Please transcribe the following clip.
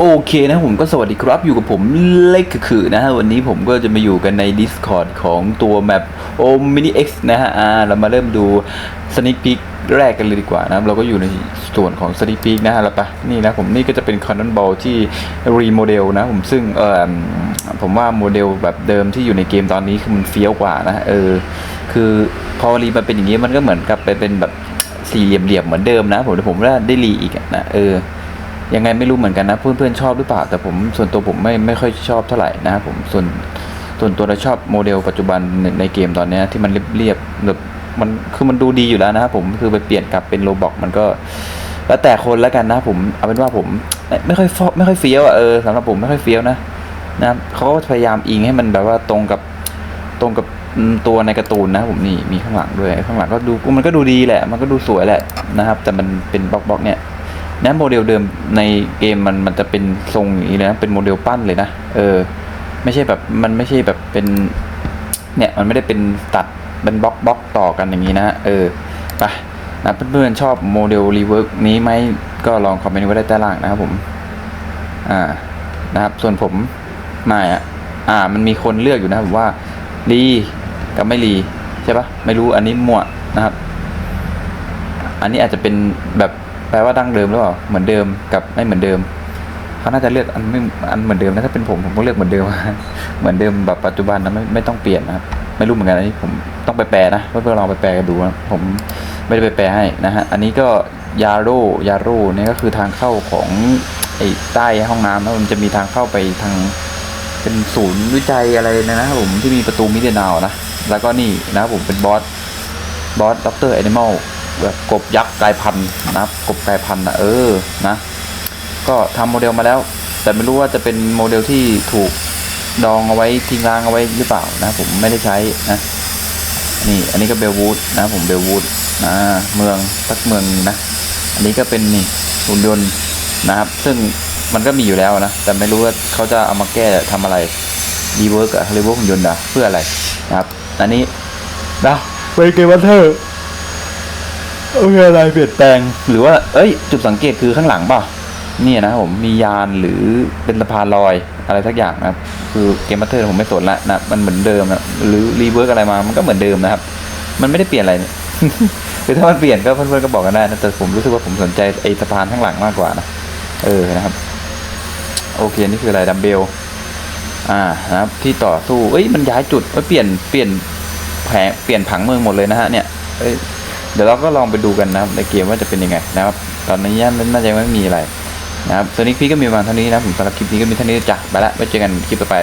โอเคนะผมก็สวัสดีครับอยู่กับผมเล็กคือนะฮะวันนี้ผมก็จะมาอยู่กันใน Discord ของตัวแมปโอมินิ X นะฮะอ่าเรามาเริ่มดูสนิ k พิกแรกกันเลยดีกว่านะเราก็อยู่ในส่วนของสนิ k พิกนะฮะแล้วปะนี่นะผมนี่ก็จะเป็นคอนนอนบอลที่รีโมเดลนะผมซึ่งเออผมว่าโมเดลแบบเดิมที่อยู่ในเกมตอนนี้คือมันเฟี้ยวกว่านะเออคือพอรีมาเป็นอย่างนี้มันก็เหมือนกับไปเป็นแบบสี่เหลี่ยมๆเหมือนเดิมนะผมผมว่าได้รีอีกนะเออ ยังไงไม่รู้เหมือนกันนะ เพื่อนๆชอบหรือเปล่า แต่ผมส่วนตัวผมไม่ไม่ค่อยชอบเท่าไหร่นะครับผมส่วนส่วนตัวเราชอบโมเดลปัจจุบันในในเกมตอนนี้ที่มันเรียบๆแบบมันคือมันดูดีอยู่แล้วนะครับผมคือไปเปลี่ยนกลับเป็นโรบอกมันก็แล้วแต่คนแล้วกันนะผมเอาเป็นว่าผมไม่ค่อยฟอไม่ค่อยเฟี้ยวอะเออสำหรับผมไม่ค่อยเฟี้ยวนะนะเขาก็พยายามอิงให้มันแบบว่าตรงกับตรงกับตัวในการ์ตูนนะผมนี่มีข้างหลังด้วยข้างหลังก็ดูมันก็ดูดีแหละ มันก็ดูสวยแหละนะครับ แต่มันเป็นบล็อกบล็อกๆเนี่ย นะโมเดลเดิมในเกมมันมันจะเป็นทรงอย่างนี้เลยนะเป็นโมเดลปั้นเลยนะเออ ไม่ใช่แบบมันไม่ใช่แบบเป็นเนี่ยมันไม่ได้เป็นตัดเป็นบล็อกบล็อกต่อกันอย่างนี้นะเออไปนะเพื่อนๆชอบโมเดลรีเวิร์กนี้ไหมก็ลองคอมเมนต์ไว้ได้ใต้ล่างนะครับผมอ่านะครับส่วนผมไม่อะอ่ามันมีคนเลือกอยู่นะผมว่ารีกับไม่รีใช่ปะไม่รู้อันนี้มั่วนะครับ อันนี้อาจจะเป็นแบบ แปลว่าดั้งเดิมหรือเปล่าเหมือนเดิมกับไม่เหมือนเดิมเขาน่าจะเลือกอันไม่อันเหมือนเดิมนะถ้าเป็นผมผมก็เลือกเหมือนเดิม เหมือนเดิมแบบปัจจุบันนะไม่ไม่ต้องเปลี่ยนนะครับไม่รู้เหมือนกันนี้ผมต้องไปแปลนะเพื่อนๆลองไปแปลกันดูนะผมไม่ได้ไปแปลให้นะฮะอันนี้ก็ยาโรยาโรเนี่ยก็คือทางเข้าของไอ้ใต้ห้องน้ำนะมันจะมีทางเข้าไปทางเป็นศูนย์วิจัยอะไรนะครับผมที่มีประตูมิเดนาวนะแล้วก็นี่นะครับผมเป็นบอสบอสด็อกเตอร์แอนิมอล แบบกบยักษ์กลายพันธุ์นะครับ กบกลายพันธุ์นะเออนะ ก็ทำโมเดลมาแล้ว แต่ไม่รู้ว่าจะเป็นโมเดลที่ถูกดองเอาไว้ทิ้งร้างเอาไว้หรือเปล่านะ ผมไม่ได้ใช้นะนี่อันนี้ก็เบลวูดนะผมเบลวูดนะเมืองสักเมืองนะ อันนี้ก็เป็นนี่หุ่นยนต์นะครับ ซึ่งมันก็มีอยู่แล้วนะ แต่ไม่รู้ว่าเขาจะเอามาแก้ทำอะไรรีเวิร์กอะรีเวิร์กหุ่นยนต์อะเพื่ออะไรนะครับ อันนี้นะเป็นเกมวันเทอร์ โอเคอะไรเปลี่ยนแปลงหรือว่า เอ้ย จุดสังเกตคือข้างหลังเปล่าเนี่ยนะผมมียานหรือเป็นสะพานลอยอะไรสักอย่างนะครับ คือเกมบัตเตอร์ผมไม่สนละนะมันเหมือนเดิมนะหรือรีเวิร์กอะไรมามันก็เหมือนเดิมนะครับ มันไม่ได้เปลี่ยนอะไรคือถ้ามันเปลี่ยนก็เพื่อนๆก็บอกกันได้นะแต่ผมรู้สึกว่าผมสนใจไอ้สะพานข้างหลังมากกว่านะเออนะครับ โอเคนี่คืออะไรดัมเบลอ่านะครับ ที่ต่อสู้เอ้ยมันย้ายจุดเอ้ยเปลี่ยนเปลี่ยนแผงเปลี่ยนผังเมืองหมดเลยนะฮะเนี่ยเอ้ย เดี๋ยวเราก็ลองไปดูกันนะครับในเกมว่าจะเป็นยังไงนะครับ ตอนนี้น่าจะไม่มีอะไรนะครับส่วนนี้พี่ก็มีประมาณเท่านี้นะผมสำหรับคลิปนี้ก็มีเท่านี้จ้ะไปละไว้เจอกันคลิปต่อไป